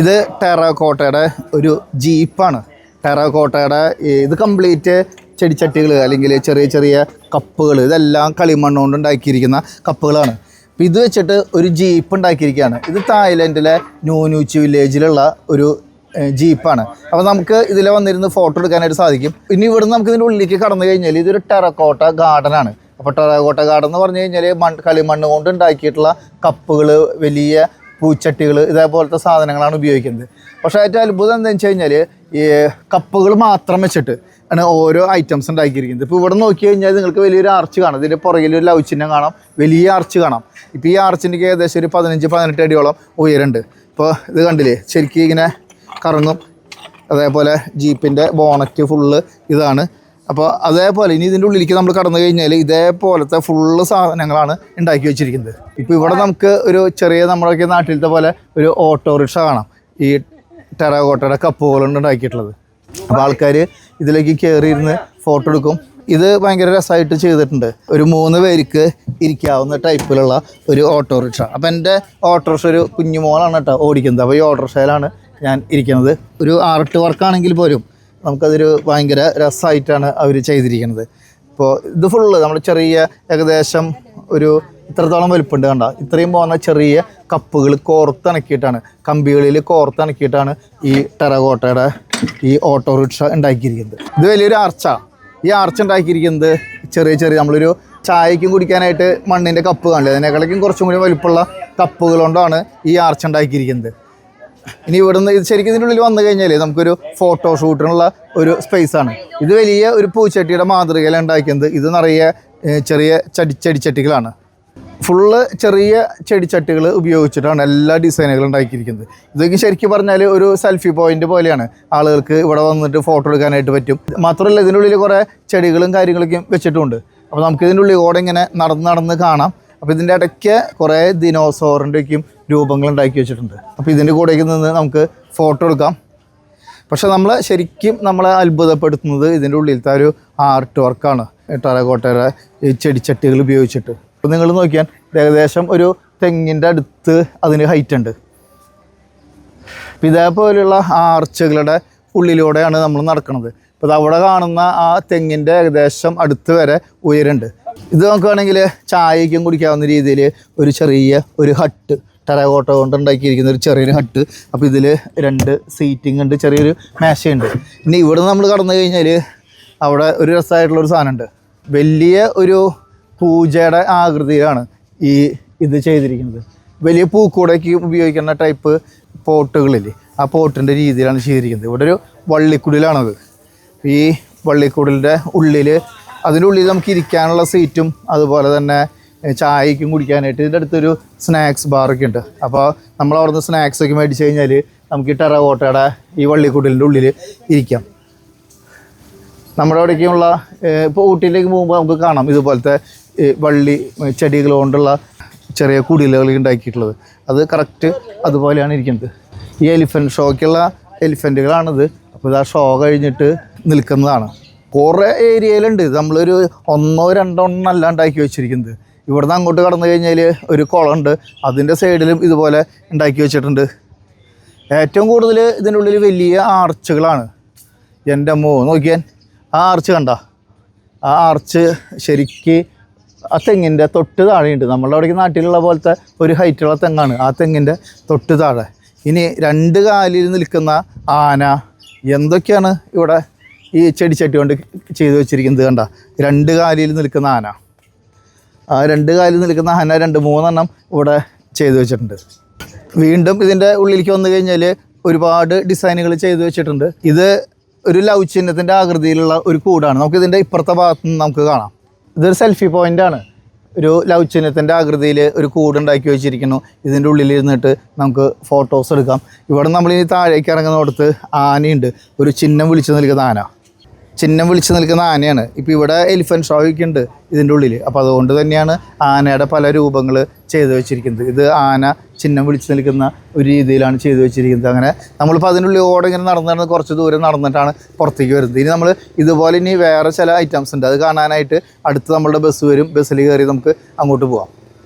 ഇത് ടെറാക്കോട്ടയുടെ ഒരു ജീപ്പാണ്. ടെറാക്കോട്ടയുടെ ഇത് കംപ്ലീറ്റ് ചെടിച്ചട്ടികൾ അല്ലെങ്കിൽ ചെറിയ ചെറിയ കപ്പുകൾ ഇതെല്ലാം കളിമണ്ണ് കൊണ്ട് ഉണ്ടാക്കിയിരിക്കുന്ന കപ്പുകളാണ്. അപ്പോൾ ഇത് വെച്ചിട്ട് ഒരു ജീപ്പ് ഉണ്ടാക്കിയിരിക്കുകയാണ്. ഇത് തായ്ലൻഡിലെ ന്യൂനൂച്ചി വില്ലേജിലുള്ള ഒരു ജീപ്പാണ്. അപ്പോൾ നമുക്ക് ഇതിൽ വന്നിരുന്ന് ഫോട്ടോ എടുക്കാനായിട്ട് സാധിക്കും. ഇനി ഇവിടുന്ന് നമുക്ക് ഇതിന്റെ ഉള്ളിലേക്ക് കടന്നു കഴിഞ്ഞാൽ ഇതൊരു ടെറക്കോട്ട ഗാർഡനാണ് അപ്പോൾ ടെറക്കോട്ട ഗാർഡൻ എന്ന് പറഞ്ഞു കഴിഞ്ഞാൽ മൺ കളിമണ്ണ് കൊണ്ട് ഉണ്ടാക്കിയിട്ടുള്ള കപ്പുകൾ വലിയ പൂച്ചട്ടികൾ ഇതേപോലത്തെ സാധനങ്ങളാണ് ഉപയോഗിക്കുന്നത്. പക്ഷേ ഏറ്റവും അത്ഭുതം എന്താണെന്ന് വെച്ച് കഴിഞ്ഞാൽ ഈ കപ്പുകൾ മാത്രം വെച്ചിട്ട് ആണ് ഓരോ ഐറ്റംസ് ഉണ്ടാക്കിയിരിക്കുന്നത്. ഇപ്പോൾ ഇവിടെ നോക്കി കഴിഞ്ഞാൽ നിങ്ങൾക്ക് വലിയൊരു ആർച്ച് കാണാം. ഇതിന്റെ പുറകിൽ ഒരു ലവ് ചിഹ്നം കാണാം. വലിയ ആർച്ച് കാണാം. ഇപ്പോൾ ഈ ആർച്ചിന്റെ ഏകദേശം ഒരു പതിനഞ്ച് പതിനെട്ട് അടിയോളം ഉയരുണ്ട് ഇപ്പോൾ ഇത് കണ്ടില്ലേ? ശരിക്കും ഇങ്ങനെ കറങ്ങും. അതേപോലെ ജീപ്പിന്റെ ബോണറ്റ് ഫുള്ള് ഇതാണ്. അപ്പോൾ അതേപോലെ ഇനി ഇതിന്റെ ഉള്ളിലേക്ക് നമ്മൾ കടന്നു കഴിഞ്ഞാൽ ഇതേപോലത്തെ ഫുള്ള് സാധനങ്ങളാണ് ഉണ്ടാക്കി വെച്ചിരിക്കുന്നത്. ഇപ്പോൾ ഇവിടെ നമുക്ക് ഒരു ചെറിയ നമ്മുടെയൊക്കെ നാട്ടിലത്തെ പോലെ ഒരു ഓട്ടോറിക്ഷ കാണാം. ഈ ടെറാകോട്ടയുടെ കപ്പുകൾ കൊണ്ട് ഉണ്ടാക്കിയിട്ടുള്ളത്. അപ്പോൾ ആൾക്കാർ ഇതിലേക്ക് കയറി ഇരുന്ന് ഫോട്ടോ എടുക്കും. ഇത് ഭയങ്കര രസമായിട്ട് ചെയ്തിട്ടുണ്ട്. ഒരു മൂന്ന് പേർക്ക് ഇരിക്കാവുന്ന ടൈപ്പിലുള്ള ഒരു ഓട്ടോറിക്ഷ. അപ്പോൾ എന്റെ ഓട്ടോറിക്ഷ ഒരു കുഞ്ഞുമോളാണ് കേട്ടോ ഓടിക്കുന്നത്. അപ്പോൾ ഈ ഓട്ടോറിക്ഷയിലാണ് ഞാൻ ഇരിക്കുന്നത്. ഒരു ആർട്ട് വർക്കാണെങ്കിൽ പോലും നമുക്കതൊരു ഭയങ്കര രസമായിട്ടാണ് അവർ ചെയ്തിരിക്കുന്നത്. ഇപ്പോൾ ഇത് ഫുള്ള് നമ്മൾ ചെറിയ ഏകദേശം ഒരു ഇത്രത്തോളം വലുപ്പമുണ്ട് കണ്ട? ഇത്രയും പോകുന്ന ചെറിയ കപ്പുകൾ കോർത്തിണക്കിയിട്ടാണ് കമ്പികളിൽ കോർത്തിണക്കിയിട്ടാണ് ഈ ടെറകോട്ടയുടെ ഈ ഓട്ടോറിക്ഷ ഉണ്ടാക്കിയിരിക്കുന്നത്. ഇത് വലിയൊരു ആർച്ച ഈ ആർച്ച ഉണ്ടാക്കിയിരിക്കുന്നത് ചെറിയ ചെറിയ നമ്മളൊരു ചായക്കും കുടിക്കാനായിട്ട് മണ്ണിന്റെ കപ്പ് കാണില്ല അതിനേക്കാളേക്കും കുറച്ചും കൂടി വലുപ്പമുള്ള കപ്പുകൾ കൊണ്ടാണ് ഈ ആർച്ച ഉണ്ടാക്കിയിരിക്കുന്നത്. ഇനി ഇവിടുന്ന് ഇത് ശരിക്കും ഇതിന്റെ ഉള്ളിൽ വന്നു കഴിഞ്ഞാൽ നമുക്കൊരു ഫോട്ടോ ഷൂട്ടിനുള്ള ഒരു സ്പേസ് ആണ്. ഇത് വലിയ ഒരു പൂച്ചട്ടിയുടെ മാതൃകയിലാണ് ഉണ്ടാക്കിയത്. ഇത് നിറയെ ചെറിയ ചടി ചെടിച്ചട്ടികളാണ്. ഫുള്ള് ചെറിയ ചെടിച്ചട്ടികൾ ഉപയോഗിച്ചിട്ടാണ് എല്ലാ ഡിസൈനുകളും ഉണ്ടാക്കിയിരിക്കുന്നത്. ഇതൊക്കെ ശരിക്കും പറഞ്ഞാൽ ഒരു സെൽഫി പോയിന്റ് പോലെയാണ്. ആളുകൾക്ക് ഇവിടെ വന്നിട്ട് ഫോട്ടോ എടുക്കാനായിട്ട് പറ്റും. മാത്രമല്ല ഇതിന്റെ ഉള്ളിൽ കുറേ ചെടികളും കാര്യങ്ങളൊക്കെ വെച്ചിട്ടുണ്ട്. അപ്പോൾ നമുക്ക് ഇതിന്റെ ഉള്ളിൽ കൂടെ ഇങ്ങനെ നടന്ന് നടന്ന് കാണാം. അപ്പോൾ ഇതിന്റെ ഇടയ്ക്ക് കുറേ ദിനോസോറിന്റെയൊക്കെയും രൂപങ്ങൾ ഉണ്ടാക്കി വെച്ചിട്ടുണ്ട്. അപ്പോൾ ഇതിന്റെ കൂടെയൊക്കെ നിന്ന് നമുക്ക് ഫോട്ടോ എടുക്കാം. പക്ഷെ നമ്മൾ ശരിക്കും നമ്മളെ അത്ഭുതപ്പെടുത്തുന്നത് ഇതിന്റെ ഉള്ളിലത്തെ ഒരു ആർട്ട് വർക്കാണ് ടെറകോട്ടയുടെ ഈ ചെടിച്ചട്ടികൾ ഉപയോഗിച്ചിട്ട്. അപ്പോൾ നിങ്ങൾ നോക്കിയാൽ ഏകദേശം ഒരു തെങ്ങിന്റെ അടുത്ത് അതിന് ഹൈറ്റ് ഉണ്ട്. അപ്പോൾ ഇതേപോലെയുള്ള ആർച്ചുകളുടെ ഉള്ളിലൂടെയാണ് നമ്മൾ നടക്കുന്നത്. അപ്പോൾ അവിടെ കാണുന്ന ആ തെങ്ങിന്റെ ഏകദേശം അടുത്ത് വരെ ഉയരുണ്ട് ഇത് നോക്കുകയാണെങ്കിൽ ചായയ്ക്കും കുടിക്കാവുന്ന രീതിയിൽ ഒരു ചെറിയ ഒരു ഹട്ട് ടെറകോട്ട കൊണ്ട് ഉണ്ടാക്കിയിരിക്കുന്ന ഒരു ചെറിയൊരു ഹട്ട്. അപ്പോൾ ഇതിൽ രണ്ട് സീറ്റിംഗ് ഉണ്ട് ചെറിയൊരു മേശയുണ്ട് ഇനി ഇവിടെ നമ്മൾ കടന്നു കഴിഞ്ഞാൽ അവിടെ ഒരു രസമായിട്ടുള്ള ഒരു സാധനമുണ്ട് വലിയ ഒരു പൂജയുടെ ആകൃതിയിലാണ് ഈ ഇത് ചെയ്തിരിക്കുന്നത്. വലിയ പൂക്കൂടയ്ക്ക് ഉപയോഗിക്കുന്ന ടൈപ്പ് പോട്ടുകളില്ലേ ആ പോട്ടിന്റെ രീതിയിലാണ് ചെയ്തിരിക്കുന്നത്. ഇവിടെ ഒരു വള്ളിക്കുടിലാണത്. ഈ വള്ളിക്കുടലിന്റെ ഉള്ളിൽ അതിന്റെ ഉള്ളിൽ നമുക്ക് ഇരിക്കാനുള്ള സീറ്റും അതുപോലെ തന്നെ ചായക്കും കുടിക്കാനായിട്ട് ഇതിന്റെ അടുത്തൊരു സ്നാക്സ് ബാറൊക്കെ ഉണ്ട്. അപ്പോൾ നമ്മൾ അവിടുന്ന് സ്നാക്സ് ഒക്കെ മേടിച്ച് കഴിഞ്ഞാൽ നമുക്ക് ഈ ടെറകോട്ടയുടെ ഈ വള്ളിക്കൂട്ടലിന്റെ ഉള്ളിൽ ഇരിക്കാം. നമ്മുടെ അവിടേക്കുള്ള ഇപ്പോൾ ഊട്ടിയിലേക്ക് പോകുമ്പോൾ നമുക്ക് കാണാം ഇതുപോലത്തെ വള്ളി ചെടികൾ കൊണ്ടുള്ള ചെറിയ കുടിലുകൾ ഉണ്ടാക്കിയിട്ടുള്ളത്. അത് കറക്റ്റ് അതുപോലെയാണ് ഇരിക്കുന്നത്. ഈ എലിഫന്റ് ഷോയ്ക്കുള്ള എലിഫന്റുകളാണിത് അപ്പോൾ ഇത് ആ ഷോ കഴിഞ്ഞിട്ട് നിൽക്കുന്നതാണ്. കുറേ ഏരിയയിലുണ്ട്. നമ്മളൊരു ഒന്നോ രണ്ടോ എണ്ണം അല്ല ഉണ്ടാക്കി വെച്ചിരിക്കുന്നത്. ഇവിടുന്ന് അങ്ങോട്ട് കടന്നു കഴിഞ്ഞാൽ ഒരു കുളമുണ്ട്. അതിന്റെ സൈഡിലും ഇതുപോലെ ഉണ്ടാക്കി വെച്ചിട്ടുണ്ട്. ഏറ്റവും കൂടുതൽ ഇതിന്റെ ഉള്ളിൽ വലിയ ആർച്ചുകളാണ്. എന്റെ മോ നോക്കിയാൻ ആ ആർച്ച് കണ്ട. ആ ആർച്ച് ശരിക്ക് ആ തെങ്ങിന്റെ തൊട്ട് താഴെയുണ്ട്. നമ്മളുടെ അവിടേക്ക് നാട്ടിലുള്ള പോലത്തെ ഒരു ഹൈറ്റുള്ള തെങ്ങാണ്. ആ തെങ്ങിന്റെ തൊട്ട് താഴെ. ഇനി രണ്ട് കാലിൽ നിൽക്കുന്ന ആന എന്തൊക്കെയാണ് ഇവിടെ ഈ ചെടിച്ചട്ടി കൊണ്ട് ചെയ്തു വെച്ചിരിക്കുന്നത് കണ്ട? രണ്ട് കാലിൽ നിൽക്കുന്ന ആന. ആ രണ്ട് കാലിൽ നിൽക്കുന്ന ആന രണ്ട് മൂന്നെണ്ണം ഇവിടെ ചെയ്തു വെച്ചിട്ടുണ്ട്. വീണ്ടും ഇതിന്റെ ഉള്ളിലേക്ക് വന്നു കഴിഞ്ഞാൽ ഒരുപാട് ഡിസൈനുകൾ ചെയ്തു വെച്ചിട്ടുണ്ട്. ഇത് ഒരു ലവ് ചിഹ്നത്തിന്റെ ആകൃതിയിലുള്ള ഒരു കൂടാണ്. നമുക്ക് ഇതിന്റെ ഇപ്പുറത്തെ ഭാഗത്ത് നിന്ന് നമുക്ക് കാണാം. ഇതൊരു സെൽഫി പോയിന്റ് ആണ്. ഒരു ലവ് ചിഹ്നത്തിന്റെ ആകൃതിയിൽ ഒരു കൂട് ഉണ്ടാക്കി വെച്ചിരിക്കുന്നു. ഇതിന്റെ ഉള്ളിൽ ഇരുന്നിട്ട് നമുക്ക് ഫോട്ടോസ് എടുക്കാം. ഇവിടെ നമ്മൾ ഇനി താഴേക്ക് ഇറങ്ങുന്നിടത്ത് ആനയുണ്ട്. ഒരു ചിഹ്നം വിളിച്ചു നിൽക്കുന്ന ആന. ചിഹ്നം വിളിച്ചു നിൽക്കുന്ന ആനയാണ്. ഇപ്പോൾ ഇവിടെ എലിഫന്റ് ഷോയൊക്കെ ഉണ്ട് ഇതിന്റെ ഉള്ളിൽ അപ്പോൾ അതുകൊണ്ട് തന്നെയാണ് ആനയുടെ പല രൂപങ്ങൾ ചെയ്തു വെച്ചിരിക്കുന്നത്. ഇത് ആന ചിഹ്നം വിളിച്ചു നിൽക്കുന്ന ഒരു രീതിയിലാണ് ചെയ്തു വെച്ചിരിക്കുന്നത്. അങ്ങനെ നമ്മളിപ്പോൾ അതിന്റെ ഉള്ളിൽ ഓടെ ഇങ്ങനെ നടന്ന് നടന്ന് കുറച്ച് ദൂരം നടന്നിട്ടാണ് പുറത്തേക്ക് വരുന്നത്. ഇനി നമ്മൾ ഇതുപോലെ ഇനി വേറെ ചില ഐറ്റംസ് ഉണ്ട്. അത് കാണാനായിട്ട് അടുത്ത് നമ്മളുടെ ബസ് വരും. ബസ്സിൽ കയറി നമുക്ക് അങ്ങോട്ട് പോവാം.